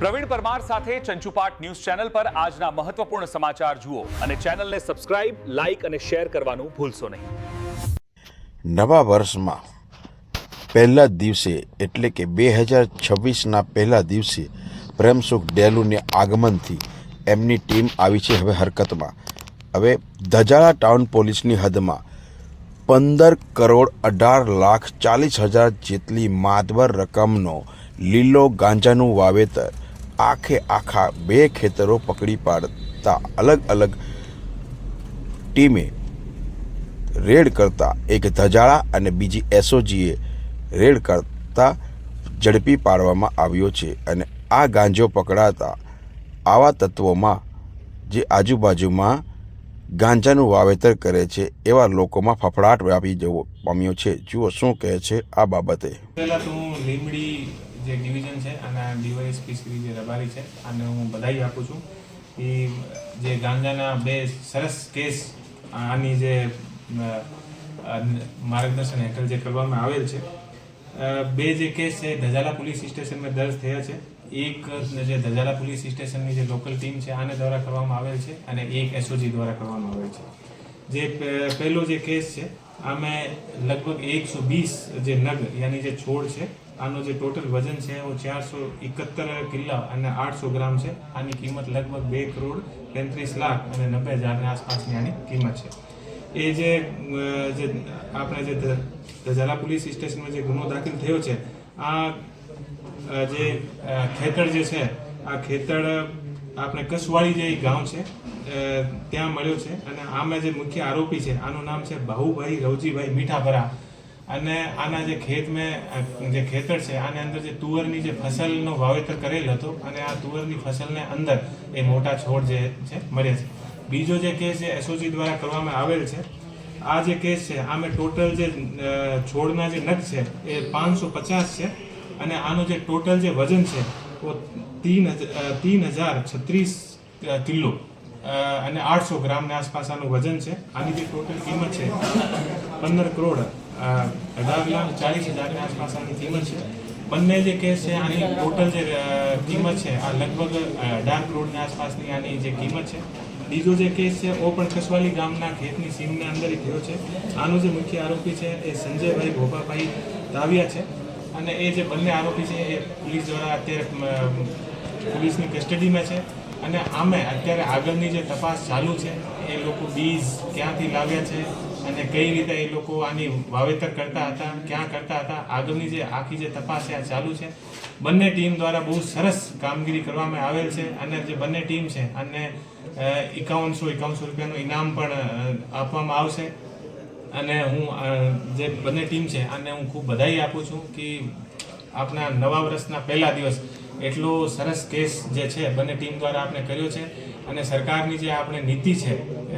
પ્રવીણ પરમાર સાથે ચંચુપાટ news channel પર આજના મહત્વપૂર્ણ સમાચાર જુઓ અને ચેનલને સબસ્ક્રાઇબ, લાઇક અને શેર કરવાનું ભૂલશો નહીં. નવા વર્ષમાં પહેલા દિવસે એટલે કે બે હજાર છવ્વીસના પહેલા દિવસે પ્રેમસુખ ડેલુને આગમનથી એમની ટીમ આવી છે હવે હરકતમાં. હવે ધજાળા ટાઉન પોલીસની હદમાં પંદર કરોડ અઢાર લાખ ચાલીસ હજાર જેટલી માતબર રકમનો લીલો ગાંજાનું વાવેતર આખે આખા બે ખેતરો પકડી પાડતા અલગ અલગ ટીમે રેડ કરતા એક ધજાળા અને બીજી એસઓજીએ રેડ કરતા ઝડપી પાડવામાં આવ્યો છે અને આ ગાંજો પકડાતા આવા તત્વોમાં જે આજુબાજુમાં ગાંજાનું વાવેતર કરે છે એવા લોકોમાં ફફડાટ વ્યાપી જવો પામ્યો છે. જુઓ શું કહે છે આ બાબતે. લીમડી જે ડિવિઝન છે, અને ડીવાયએસપી શ્રી જે રબારી છે, આને હું બધાઈ આપું છું. એ જે ગાંજાના બે સરસ કેસ, આની જે માર્ગદર્શન હેઠળ જે કરવામાં આવેલ છે બે જે કેસ છે, ધજાલા પોલીસ સ્ટેશનમાં દર્જ થયા છે. એક જે ધજાલા પોલીસ સ્ટેશનની જે લોકલ ટીમ છે, આને દ્વારા કરવામાં આવેલ છે, અને એક એસઓજી દ્વારા કરવામાં આવેલ છે. જે પહેલો જે કેસ છે, આમાં લગભગ એકસો વીસ જે નગ, યાની જે છોડ છે આનો જે ટોટલ વજન છે એ ચારસો એકાત્તર કિલ્લા અને આઠસો ગ્રામ છે. આની કિંમત લગભગ બે કરોડ પેંત્રીસ લાખ અને નબ્બે હજારની આસપાસની આની કિંમત છે. એ જે આપણે જે ધજાલા પોલીસ સ્ટેશનમાં જે ગુનો દાખલ થયો છે, આ જે ખેતર જે છે, આ ખેતર આપણે કસવાળી જે ગામ છે ત્યાં મળ્યો છે અને આમાં જે મુખ્ય આરોપી છે, આનું નામ છે બાહુભાઈ રવજીભાઈ મીઠાપરા અને આના જે ખેત મેં, જે ખેતર છે, આની અંદર જે તુવરની જે ફસલનો વાવેતર કરેલ હતો અને આ તુવરની ફસલને અંદર એ મોટા છોડ જે છે મળે છે. બીજો જે કેસ છે એસઓજી દ્વારા કરવામાં આવેલ છે, આ જે કેસ છે આ મેં ટોટલ જે છોડના જે નગ છે, એ પાંચસો પચાસ છે અને આનું જે ટોટલ જે વજન છે તીન તીન હજાર છત્રીસ કિલો અને આઠસો ગ્રામની આસપાસ આનું વજન છે. આની જે ટોટલ કિંમત છે, પંદર કરોડ. અઢાર લાખ ચાલીસ હજારની આસપાસ આની કિંમત છે. બંને જે કેસ છે, આની ટોટલ જે કિંમત છે, આ લગભગ અઢાર કરોડની આસપાસની આની જે કિંમત છે. બીજો જે કેસ છે, ઓ પણ કસવાલી ગામના ખેતની સીમની અંદર થયો છે. આનો જે મુખ્ય આરોપી છે, એ સંજયભાઈ ભોપાભાઈ તાવિયા છે. અને એ જે બંને આરોપી છે, એ પોલીસ દ્વારા અત્યારે પોલીસની કસ્ટડીમાં છે. અને આમે અત્યારે આગળની જે તપાસ ચાલુ છે, એ લોકો બીજ ક્યાંથી લાવ્યા છે અને કઈ રીતે એ લોકો આની વાવેતર કરતા હતા, ક્યાં કરતા હતા, આગળની જે આખી જે તપાસ આ ચાલુ છે. બંને ટીમ દ્વારા બહુ સરસ કામગીરી કરવામાં આવેલ છે અને જે બંને ટીમ છે, અને એકાવનસો એકાવનસો રૂપિયાનું ઇનામ પણ આપવામાં આવશે. અને હું જે બંને ટીમ છે, આને હું ખૂબ બધાઈ આપું છું કે આપણા નવા વર્ષના પહેલા દિવસ એટલો સરસ કેસ જે છે, બંને ટીમ દ્વારા આપણે કર્યો છે. અને સરકારની જે આપણે નીતિ છે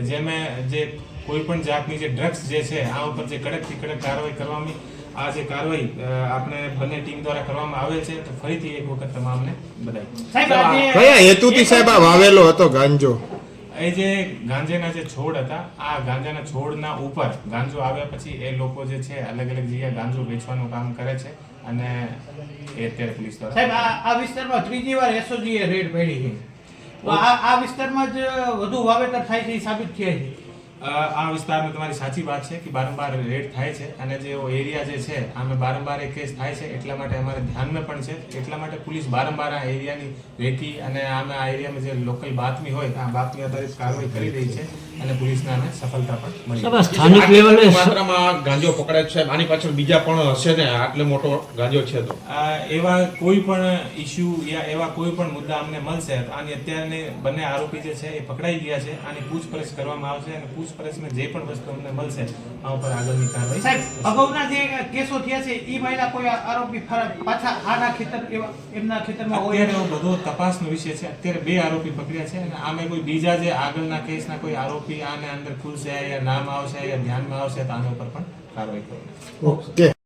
જે મેં જે કોઈ પણ જાતની જે ડ્રગ્સ જે છે આ ઉપર જે કડકથી કડક કાર્યવાહી કરવાની આ જે કાર્યવાહી આપણે બંને ટીમ દ્વારા કરવામાં આવે છે તો ફરીથી એક વખત તમામને બધાઈ કયા હેતુથી સાહેબ આ વાવેલો હતો ગાંજો? એ જે ગાંજાના જે છોડ હતા આ ગાંજાના છોડના ઉપર ગાંજો આવ્યા પછી એ લોકો જે છે અલગ અલગ જગ્યાએ ગાંજો વેચવાનું કામ કરે છે અને એ અત્યારે પોલીસ દ્વારા સાહેબ આ આ વિસ્તારમાં ત્રીજી વાર એસઓજીએ રેડ પડી છે. તો આ આ વિસ્તારમાં જ વધુ વાવેતર થાય છે એ સાબિત થયા છે. આ વિસ્તારમાં તમારી સાચી વાત છે કે બારંબાર રેડ થાય છે અને જે એરિયા જે છે આમે બારંબાર એ કેસ થાય છે એટલા માટે અમારે ધ્યાનમાં પણ છે એટલા માટે પોલીસ બારંબાર આ એરિયાની રેકી અને આમે આ એરિયામાં જે લોકલ બાતમી હોય આ બાતમી આધારિત કાર્યવાહી કરી રહી છે અને પોલીસને આને સફળતા પણ મળી સ્થાનિક લેવલે માત્રામાં ગાંજો પકડાય છે આની પાછળ બીજા પણ હશે ને? આટલો મોટો ગાંજો છે તો. એવા કોઈ પણ ઇસ્યુ યા એવા કોઈ પણ મુદ્દા અમને મળશે આની અત્યારની બંને આરોપી જે છે એ પકડાઈ ગયા છે આની પૂછપરછ કરવામાં આવશે અને પૂછપરછમાં જે પણ વસ્તુ અમને મળશે આ ઉપર આગળની કાર્યવાહી સાહેબ અગાઉના જે કેસો થયા છે એ મહિલા કોઈ આરોપી ફરજ પાછા આના ખેતર એમના ખેતરમાં હોય? અત્યારે એવો બધો તપાસનો વિષય છે. અત્યારે બે આરોપી પકડ્યા છે અને આમે કોઈ બીજા જે આગળના કેસના કોઈ આરોપી આને અંદર ખુલશે યા નામ આવશે યા ધ્યાનમાં આવશે તો આના ઉપર પણ કાર્યવાહી કરવાની. ઓકે